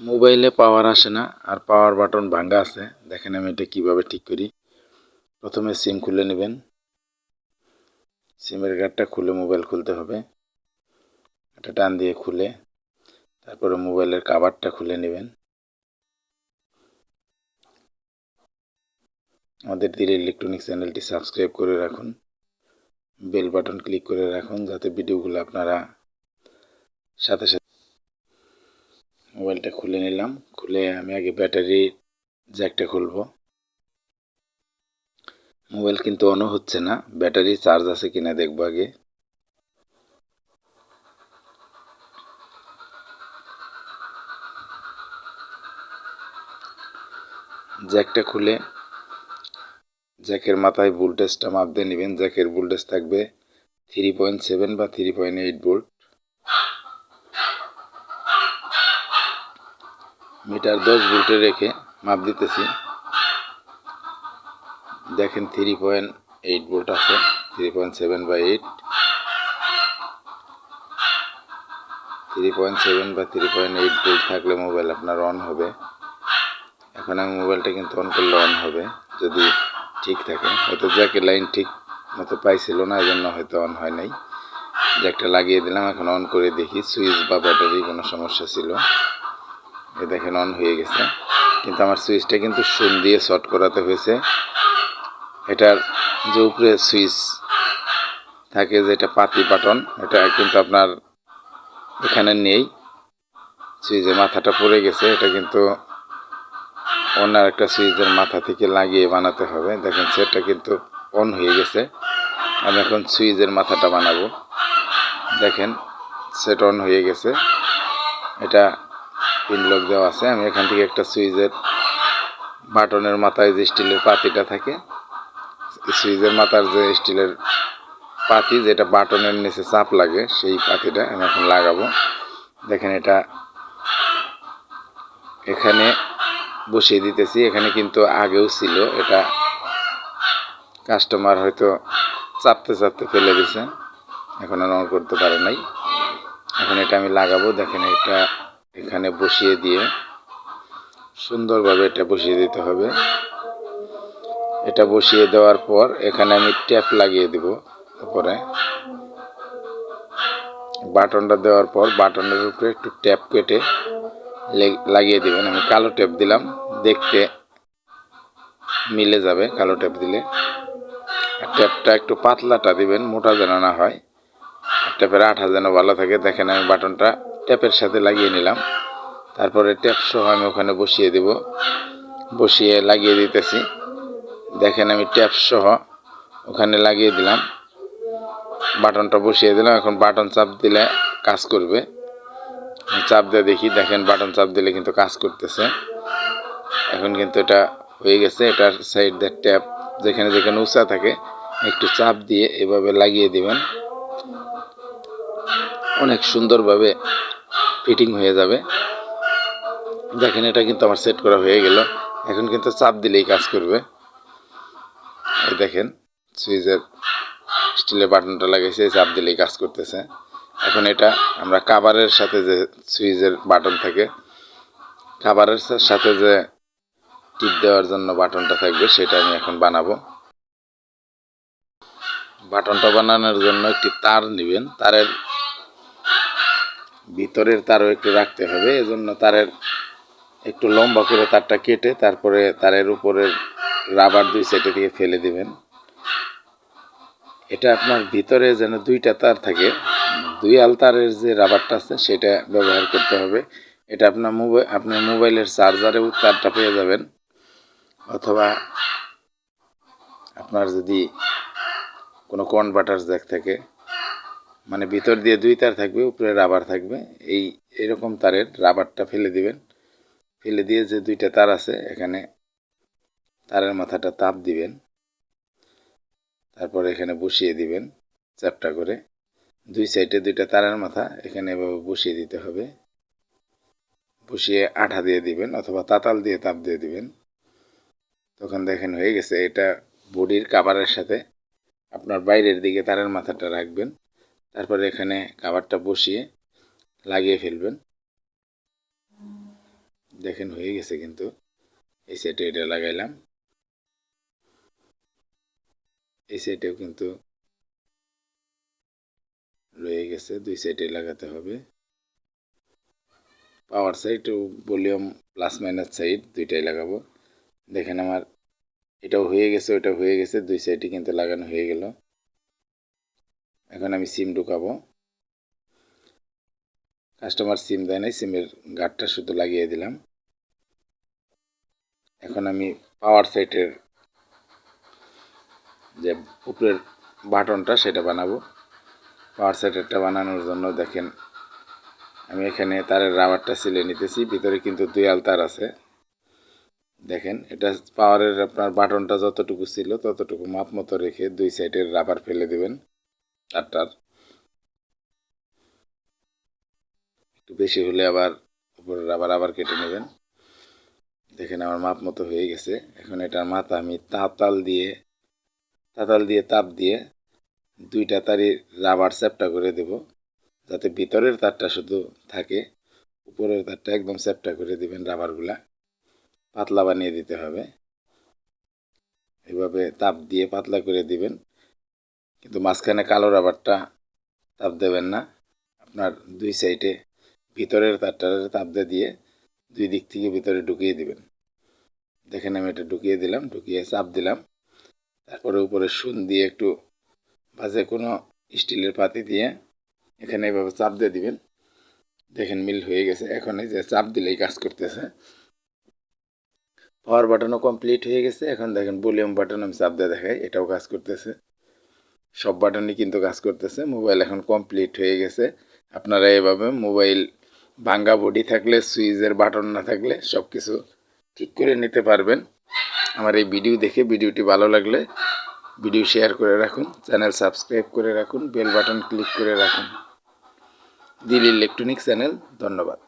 মোবাইলে পাওয়ার আসে না, আর পাওয়ার বাটন ভাঙ্গা আছে। দেখেন আমি এটা কীভাবে ঠিক করি। প্রথমে সিম খুলে নেবেন। সিমের গার্ডটা খুলে মোবাইল খুলতে হবে। এটা টান দিয়ে খুলে, তারপরে মোবাইলের কাভারটা খুলে নেবেন। আমাদের ধীরে ইলেকট্রনিক চ্যানেলটি সাবস্ক্রাইব করে রাখুন। বেল বাটন ক্লিক করে রাখুন, যাতে ভিডিওগুলো আপনারা সাথে সাথে মোবাইলটা খুলে নিলাম। খুলে আমি আগে ব্যাটারি জ্যাকটা খুলব। মোবাইল কিন্তু অনও হচ্ছে না। ব্যাটারি চার্জ আছে কিনা দেখব আগে। জ্যাকটা খুলে জ্যাকের মাথায় ভোল্টেজটা মাপ দিয়ে নেবেন। জ্যাকের ভোল্টেজ থাকবে থ্রি পয়েন্ট সেভেন বা three point eight volt meter দশ ভোল্টে রেখে মাপ দিতেছি। দেখেন থ্রি পয়েন্ট এইট ভোল্ট আছে থ্রি পয়েন্ট সেভেন বা এইট থ্রি পয়েন্ট সেভেন বা থ্রি পয়েন্ট এইট ভোল্ট থাকলে মোবাইল আপনার অন হবে। এখন আমি মোবাইলটা কিন্তু অন করলে অন হবে, যদি ঠিক থাকে। হয়তো জ্যাকের লাইন ঠিক মতো পাইছিল না এই জন্য হয়তো অন হয় নাই। জ্যাকটা লাগিয়ে দিলাম, এখন অন করে দেখি। সুইচ বা ব্যাটারি কোনো সমস্যা ছিল। এ দেখেন অন হয়ে গেছে। কিন্তু আমার সুইচটা কিন্তু সুন দিয়ে শর্ট করাতে হয়েছে। এটার যে উপরে সুইচ থাকে যেটা পাতি বাটন এটা কিন্তু আপনার এখানে নেই। সুইচের মাথাটা পড়ে গেছে, এটা কিন্তু অন্য একটা সুইচের মাথা থেকে লাগিয়ে বানাতে হবে। দেখেন সেটটা কিন্তু অন হয়ে গেছে। আমি এখন সুইচের মাথাটা বানাবো। দেখেন সেট অন হয়ে গেছে। এটা পিন লক দেওয়া আছে। আমি এখান থেকে একটা সুইচের বাটনের মাথায় যে স্টিলের পাতিটা থাকে, সুইচের মাথার যে স্টিলের পাতি, যেটা বাটনের নিচে চাপ লাগে, সেই পাতিটা আমি এখন লাগাবো। দেখেন এটা এখানে বসিয়ে দিতেছি। এখানে কিন্তু আগেও ছিল। এটা কাস্টমার হয়তো চাপতে চাপতে ফেলে দিছে। এখন আর করতে পারে নাই। এখন এটা আমি লাগাবো। দেখেন এটা এখানে বসিয়ে দিয়ে সুন্দরভাবে এটা বসিয়ে দিতে হবে। এটা বসিয়ে দেওয়ার পর এখানে আমি ট্যাপ লাগিয়ে দেব উপরে। বাটনটা দেওয়ার পর বাটনের উপরে একটু ট্যাপ কেটে লাগিয়ে দেবেন। আমি কালো ট্যাপ দিলাম, দেখতে মিলে যাবে কালো ট্যাপ দিলে। ট্যাপটা একটু পাতলাটা দিবেন, মোটা যেন না হয়। ট্যাপের আঠা যেন ভালো থাকে। দেখেন আমি বাটনটা ট্যাপের সাথে লাগিয়ে নিলাম। তারপরে ট্যাপ সহ আমি ওখানে বসিয়ে দেব। বসিয়ে লাগিয়ে দিতেছি। দেখেন আমি ট্যাপ সহ ওখানে লাগিয়ে দিলাম। বাটনটা বসিয়ে দিলাম। এখন বাটন চাপ দিলে কাজ করবে। চাপ দিয়ে দেখি। দেখেন বাটন চাপ দিলে কিন্তু কাজ করতেছে। এখন কিন্তু এটা হয়ে গেছে। এটার সাইড দিয়ে ট্যাপ যেখানে যেখানে উঁচা থাকে, একটু চাপ দিয়ে এভাবে লাগিয়ে দিবেন। অনেক সুন্দরভাবে ফিটিং হয়ে যাবে। দেখেন, এটা কিন্তু আমার সেট করা হয়ে গেল। এখন কিন্তু চাপ দিলেই কাজ করবে। এই দেখেন, সুইচের স্টিলের বাটনটা লাগাইছে চাপ দিলেই কাজ করতেছে। এখন এটা আমরা কাভারের সাথে যে সুইচের বাটন থাকে কাভারের সাথে যে টিপ দেওয়ার জন্য বাটনটা থাকবে, সেটা আমি এখন বানাবো। বাটনটা বানানোর জন্য একটি তার নেবেন। তারের ভিতরের তারও একটু রাখতে হবে, এজন্য তারের একটু লম্বা করে তারটা কেটে তারপরে তারের উপরের রাবার দুই সাইডে দিয়ে ফেলে দিবেন। এটা আপনার ভিতরে যেন দুইটা তার থাকে দুই আল তারের যে রাবারটা আছে সেটা ব্যবহার করতে হবে। এটা আপনার মোবাইল আপনার মোবাইলের চার্জারেও তারটা পেয়ে যাবেন, অথবা আপনার যদি কোনো কনভার্টার জ্যাক থাকে মানে ভিতর দিয়ে দুই তার থাকবে, উপরে রাবার থাকবে। এই এরকম তারের রাবারটা ফেলে দিবেন। ফেলে দিয়ে যে দুইটা তার আছে, এখানে তারের মাথাটা তাপ দিবেন। তারপর এখানে বসিয়ে দিবেন চ্যাপটা করে। দুই সাইডে দুইটা তারের মাথা, এখানে এভাবে বসিয়ে দিতে হবে। বসিয়ে আঠা দিয়ে দিবেন অথবা তাতাল দিয়ে তাপ দিয়ে দিবেন। তখন দেখেন হয়ে গেছে, এটা বডির কাভারের সাথে আপনার বাইরের দিকে তারের মাথাটা রাখবেন। তারপরে এখানে কাভারটা বসিয়ে লাগিয়ে ফেলবেন। দেখেন হয়ে গেছে কিন্তু। এই সাইডে এটা লাগাইলাম। এই সাইডেও কিন্তু রয়ে গেছে। দুই সাইডে লাগাতে হবে। পাওয়ার সাইড ও ভলিউম প্লাস মাইনাস সাইড দুইটাই লাগাবো। দেখেন আমার এটাও হয়ে গেছে, ওটাও হয়ে গেছে। দুই সাইডে কিন্তু লাগানো হয়ে গেল। এখন আমি সিম ঢুকাবো। কাস্টমার সিম দেয় নাই, সিমের গার্ডটা শুধু লাগিয়ে দিলাম। এখন আমি পাওয়ার সাইটের যে উপরের বাটনটা সেটা বানাবো। পাওয়ার সাইটেরটা বানানোর জন্য দেখেন, আমি এখানে তারের রাবারটা সিলে নিতেছি, ভিতরে কিন্তু দুয়াল তার আছে। দেখেন, এটা পাওয়ারের আপনার বাটনটা যতটুকু ছিল ততটুকু মাপ মতো রেখে দুই সাইডের রাবার ফেলে দেবেন। তারটার একটু বেশি হলে আবার উপরের রাবার আবার কেটে নেবেন। দেখেন আমার মাপ মতো হয়ে গেছে। এখন এটার মাথা আমি তাতাল দিয়ে তাতাল দিয়ে তাপ দিয়ে দুইটা তারই রাবার চ্যাপটা করে দেব। যাতে ভিতরের তারটা শুধু থাকে, উপরের তারটা একদম চ্যাপটা করে দিবেন রাবারগুলা। পাতলা বানিয়ে দিতে হবে। এভাবে তাপ দিয়ে পাতলা করে দিবেন। কিন্তু মাঝখানে কালো রাবারটা তাপ দেবেন না। আপনার দুই সাইডে ভিতরের তারটা তাপ দিয়ে দুই দিক থেকে ভিতরে ঢুকিয়ে দিবেন। দেখেন আমি এটা ঢুকিয়ে দিলাম, ঢুকিয়ে চাপ দিলাম। তারপরে উপরে সুন দিয়ে একটু বাজে কোনো স্টিলের পাতি দিয়ে এখানে এভাবে চাপ দিয়ে দিবেন। দেখেন মিল হয়ে গেছে। এখন এই যে চাপ দিলেই কাজ করতেছে। পাওয়ার বাটনও কমপ্লিট হয়ে গেছে। এখন দেখেন ভলিউম বাটন আমি চাপ দিয়ে দেখাই, এটাও কাজ করতেছে। সব বাটনই কিন্তু কাজ করতেছে। মোবাইল এখন কমপ্লিট হয়ে গেছে। আপনারা এভাবে মোবাইল ভাঙ্গা বডি থাকলে, সুইচের বাটন না থাকলে সব কিছু ঠিক করে নিতে পারবেন। আমার এই ভিডিও দেখে ভিডিওটি ভালো লাগলে ভিডিও শেয়ার করে রাখুন, চ্যানেল সাবস্ক্রাইব করে রাখুন, বেল বাটন ক্লিক করে রাখুন। দিল ইলেকট্রনিক চ্যানেল, ধন্যবাদ।